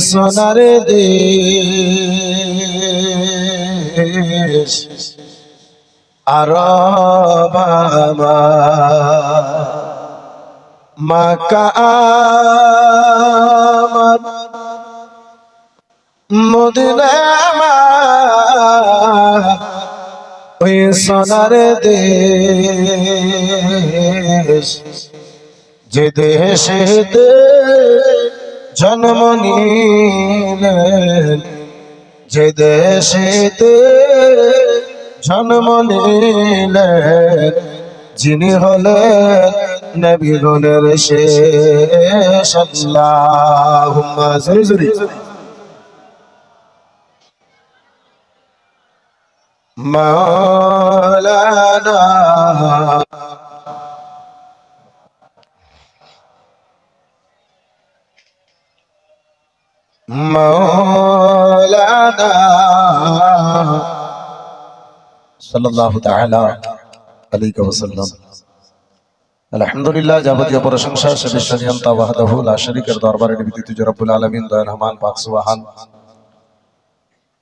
সোনার দেশ আর বাবা মাকা মদিনা ওই সোনার দেশ। যে দেশেতে জন্ম নিলেন যে দেশেতে জন্ম নিলেন যিনি হলেন নবী গুণের শেষ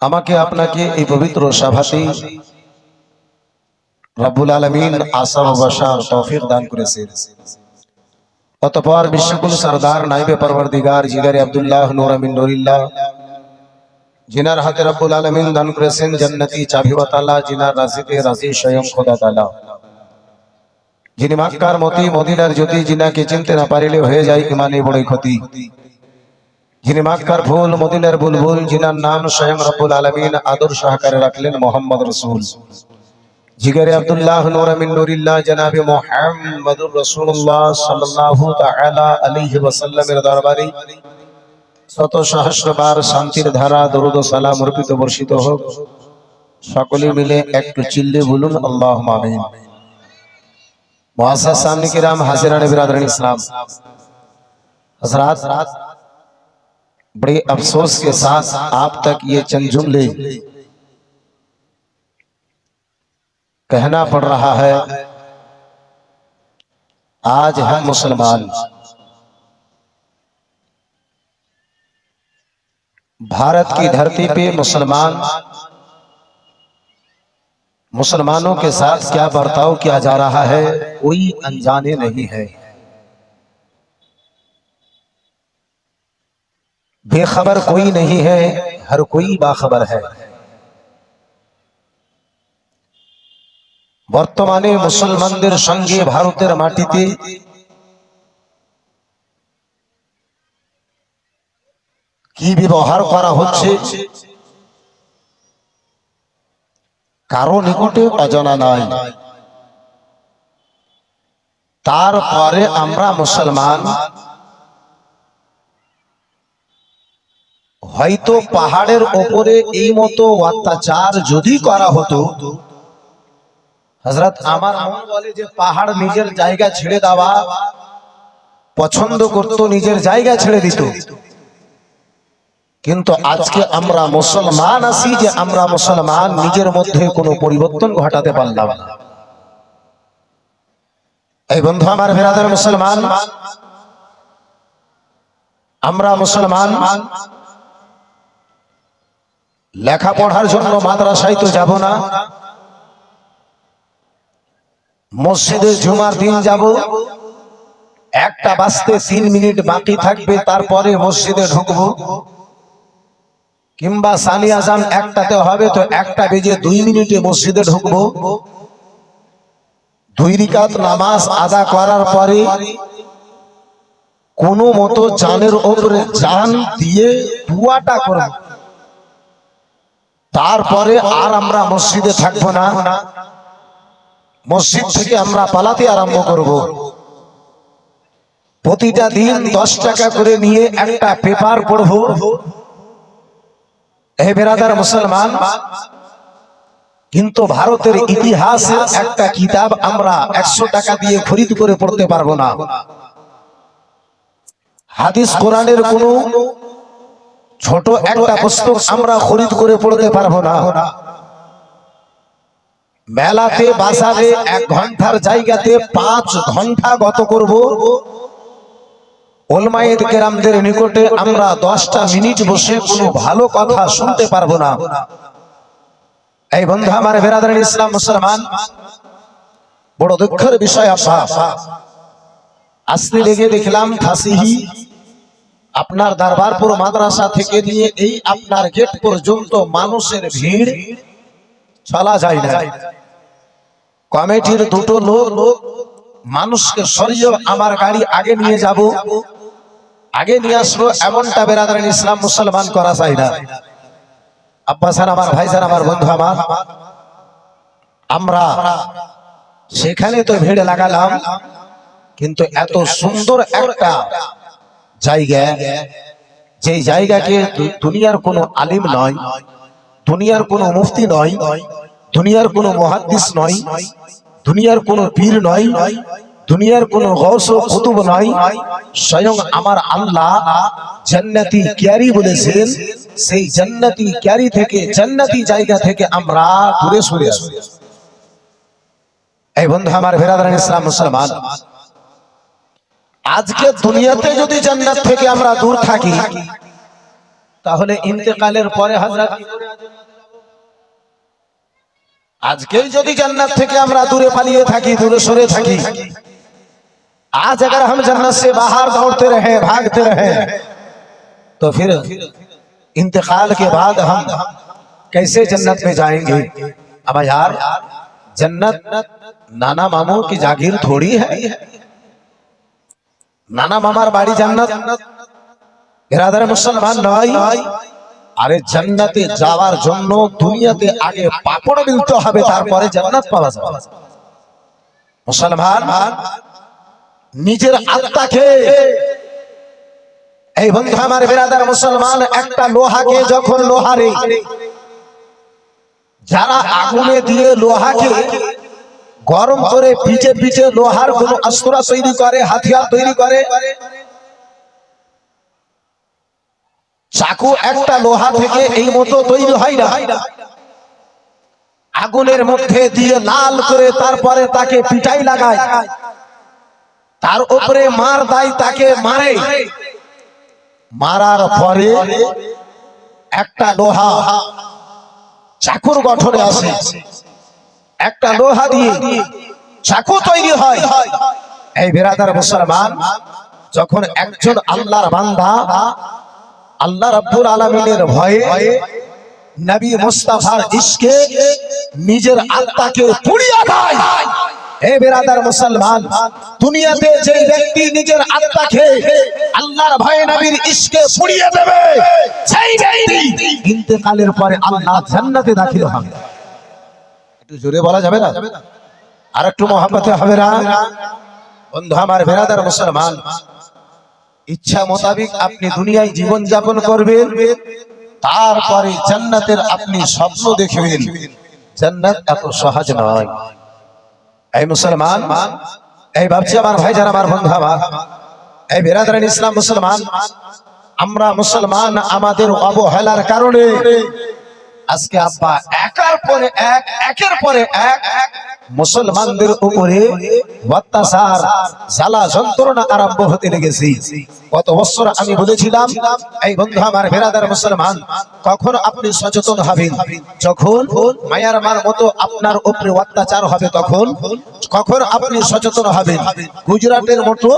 আমাকে, আপনাকে এই পবিত্র সভাতে রব্বুল আলামিন আশা ও বাসার দান করেছেন। অতঃপর বিশ্বকুল সরদার নাইবে পরবর্তীগার জিগারে আব্দুল্লাহ নুরামিন নুরিল্লাহ জিনার হাতে রব্বুল আলামিন দান করেছেন জান্নাতি চাবি ওয়াতালা, জিনার রাজিতে রাজি স্বয়ং খোদা তাআলা। যিনি মক্কার মতি, মদিনার জ্যোতি, জিনাকে চিনতে না পারিলে হয়ে যায় ইমানে বড়ই ক্ষতি। যিনি মক্কার ফুল মদিনার বুলবুল, জিনার নাম স্বয়ং রব্বুল আলামিন আদর সহকারে রাখলেন মোহাম্মদ রসুল। জিগারে আব্দুল্লাহ নূর আমিন নুরিল্লাহ জনাবে মুহাম্মদুর রাসূলুল্লাহ সাল্লাল্লাহু তাআলা আলাইহি ওয়াসাল্লামের দরবারে শত সহস্রবার শান্তির ধারা দরুদ ও সালাম অর্পিত বর্ষিত হোক সকলে মিলে একটু চিল্লে বলুন আল্লাহুম্মা আমিন मुआसस सामने की राम हाजिरान बिरादरन इस्लाम हजरात बड़े अफसोस के साथ आप तक ये चंद जुमले कहना पड़ रहा है आज हम मुसलमान भारत की धरती पे मुसलमान मुसलमानों के साथ क्या बर्ताव किया जा रहा है कोई अनजाने नहीं है बेखबर कोई नहीं है हर कोई बाखबर है বর্তমানে মুসলমানদের সঙ্গে ভারতের মাটিতে কি ব্যবহার করা হচ্ছে? কারও নিকটে অজানা নাই। তারপরে আমরা মুসলমান, হয়তো পাহাড়ের ওপরে এই মতো অত্যাচার যদি করা হতো হজরত আমার মন বলে যে পাহাড় নিজের জায়গা ছেড়ে দেওয়া, পছন্দ করত নিজের জায়গা ছেড়ে দিত। কিন্তু আজকে আমরা মুসলমান আছি যে আমরা মুসলমান নিজের মধ্যে কোনো পরিবর্তন ঘটাতে পারলাম না। এই বন্ধু আমার ভেরাদের মুসলমান আমরা মুসলমান লেখাপড়ার জন্য মাদ্রাসায় তো যাব না। মসজিদে জুমার দিন যাব। একটা বাজতে তিন মিনিট বাকি থাকবে তারপরে মসজিদে ঢুকবো। কিংবা সানি আজান একটাতে হবে তো একটা বেজে দুই মিনিটে মসজিদে ঢুকবো। দুই রিকাত নামাজ আদা করার পরে কোন মতো জানের ওপরে জান দিয়ে দুয়াটা করব। তারপরে আর আমরা মসজিদে থাকব না। মসজিদ থেকে আমরা পালাতে আরম্ভ করব। প্রতিটা দিন দশ টাকা করে নিয়ে একটা পেপার পড়ব। বেরাদার মুসলমান, কিন্তু ভারতের ইতিহাসের একটা কিতাব আমরা একশো টাকা দিয়ে খরিদ করে পড়তে পারব না। হাদিস কোরআনের কোন ছোট একটা পুস্তক আমরা খরিদ করে পড়তে পারব না। মেলাতে বাজারে এক ঘণ্টার জায়গাতে পাঁচ ঘণ্টা গত করব। ওলমায়েদ কেরামদের নিকটে আমরা দশটা মিনিট বসে কোনো ভালো কথা শুনতে পারব না। এই বন্ধু আমার বেরাদার ইসলাম মুসলমান বড় দুঃখের বিষয় আব্বা আসতে লেগে দেখলাম ফাঁসিহি আপনার দরবারপুর মাদ্রাসা থেকে নিয়ে এই আপনার গেট পর্যন্ত মানুষের ভিড় চলা যায় না। কমিটির দুটো লোক মানুষকে সরিয়ে আমার গাড়ি আগে নিয়ে যাব। আগে নিয়ে আসলো এমনটা বেরাদার ইসলাম মুসলমান করা যায় না। আব্বাসান আমার ভাইসান আমার বন্ধু আমার। আমরা সেখানে তো ভিড় লাগালাম, কিন্তু এত সুন্দর একটা জায়গা, যেই জায়গাকে দুনিয়ার কোনো আলিম নয়, দুনিয়ার কোনো মুফতি নয়, দুনিয়ার কোনো মহাদ্দিস নয়, দুনিয়ার কোনো পীর নয় দুনিয়ার কোনো গৌস ও কুতুব নয় স্বয়ং আমার আল্লাহ জান্নাতি ক্যারি বলেছেন, সেই জান্নাতি ক্যারি থেকে, জান্নাতি জায়গা থেকে আমরা দূরে সরে আসি এই বন্ধু আমার ভেরাদার ইসলাম মুসলমান, আজকে দুনিয়াতে যদি জান্নাত থেকে আমরা দূর থাকি, তাহলে ইন্তেকালের পরে হাজরাত আজকেই যদি জান্নাত থেকে আমরা দূরে পালিয়ে থাকি, দূরে সরে থাকি आज अगर हम जन्नत से बाहर दौड़ते रहे भागते रहे तो फिर इंतकाल के बाद हम कैसे जन्नत में जाएंगे अब यार जन्नत नाना मामू की जागीर थोड़ी है নানা মামার বাড়ি জান্নাত এরাদার মুসলমান নয় আরে জান্নাতে যাওয়ার জন্য দুনিয়াতে আগে পাপড় মিলতে হবে তারপরে জান্নাত পাওয়া যাবে মুসলমান নিজের আত্মাকে। এই বন্ধু আমার বিরাদার মুসলমান একটা লোহাকে যখন লোহারে যারা আগুনে দিয়ে লোহাকে গরম করে পিচে পিচে লোহার কোন অস্ত্র তৈরি করে হাতিয়ার তৈরি করে চাকু একটা লোহা থেকে এই মতো তৈরি হয় না। আগুনের মধ্যে দিয়ে লাল করে তারপরে তাকে পিটাই লাগায়। তার উপরে মার দেয় তাকে মারে। মারার পরে একটা লোহা চাকুর গঠনে আসে। একটা লোহা দিয়ে চাকু তৈরি হয়। এই বেরাদার মুসলমান যখন একজন আল্লাহর বান্দা আল্লাহ রাব্বুল আলামিনের ভয়ে নবী মুস্তাফার ইশকে নিজের আত্মাকে পুড়িয়ে দেয়। হে দুনিয়াতে আল্লাহর পরে আল্লাহ জান্নাতে হবে। একটু জোরে বলা যাবে না? আর একটু মহাপতে হবে না? বন্ধু, আমার বেরাদার মুসলমান, ইচ্ছা মোতাবিক আপনি দুনিয়ায় জীবন যাপন করবেন, তারপরে জান্নাতের আপনি স্বপ্ন দেখবেন। জান্নাত এত সহজ নয়। এই মুসলমান, এই ভাবছি আমার ভাই যারা আমার বন্ধু, আমার। এই বিরাদার ইসলাম মুসলমান, আমরা মুসলমান আমাদের অবহেলার কারণে আজকে আব্বা একার পরে এক, একের পরে এক এক মুসলমানদের উপরে অত্যাচার, জ্বালা, যন্ত্রণা আরম্ভ হতে লেগেছে। গত বছর আমি বলেছিলাম, এই বন্ধু আমার বেরাদার মুসলমান, কখন আপনি সচেতন হবেন? যখন মায়ার মার মতো আপনার উপরে অত্যাচার হবে তখন কখন আপনি সচেতন হবেন? গুজরাটের মতো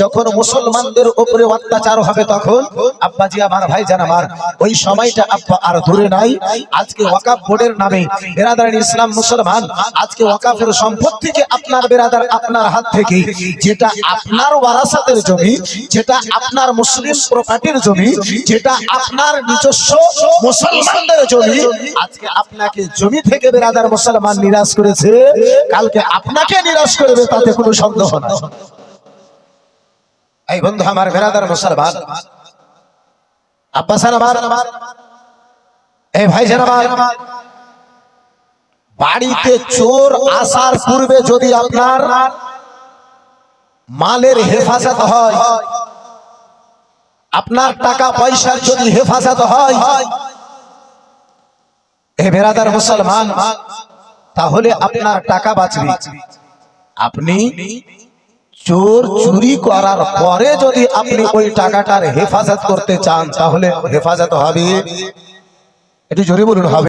যখন মুসলমানদের উপরে অত্যাচার হবে তখন? আব্বাজি আমার ভাই জান আমার, ওই সময়টা আব্বা আর দূরে নাই। আজকে ওয়াকাফ বোর্ডের নামে বেরাদার ইসলাম মুসলমান, আজকে ওয়াকাফের সম্পত্তিকে আপনার বেরাদার আপনার হাত থেকে, যেটা আপনার ওয়ারাসাতের জমি, যেটা আপনার মুসলিম প্রপার্টির জমি, যেটা আপনার নিজস্ব মুসলমানদের জমি, আজকে আপনাকে জমি থেকে বেরাদার মুসলমান নিরাশ করেছে। কালকে আপনাকে নিরাশ করবে, তাতে কোনো সন্দেহ না এই বন্ধু আমার বেরাদার মুসলমান আব্বাসান আমার এই ভাই আমার বাড়িতে চোর আসার পূর্বে যদি আপনার মালের হেফাজত হয়, আপনার টাকা পয়সার যদি হেফাজত হয় এ বেরাদার মুসলমান, তাহলে আপনার টাকা বাঁচবে। আপনি চোর চুরি করার পরে যদি আপনি ওই টাকাটার হেফাজত করতে চান, তাহলে হেফাজত হবে। একটু জোরে বলুন, হবে।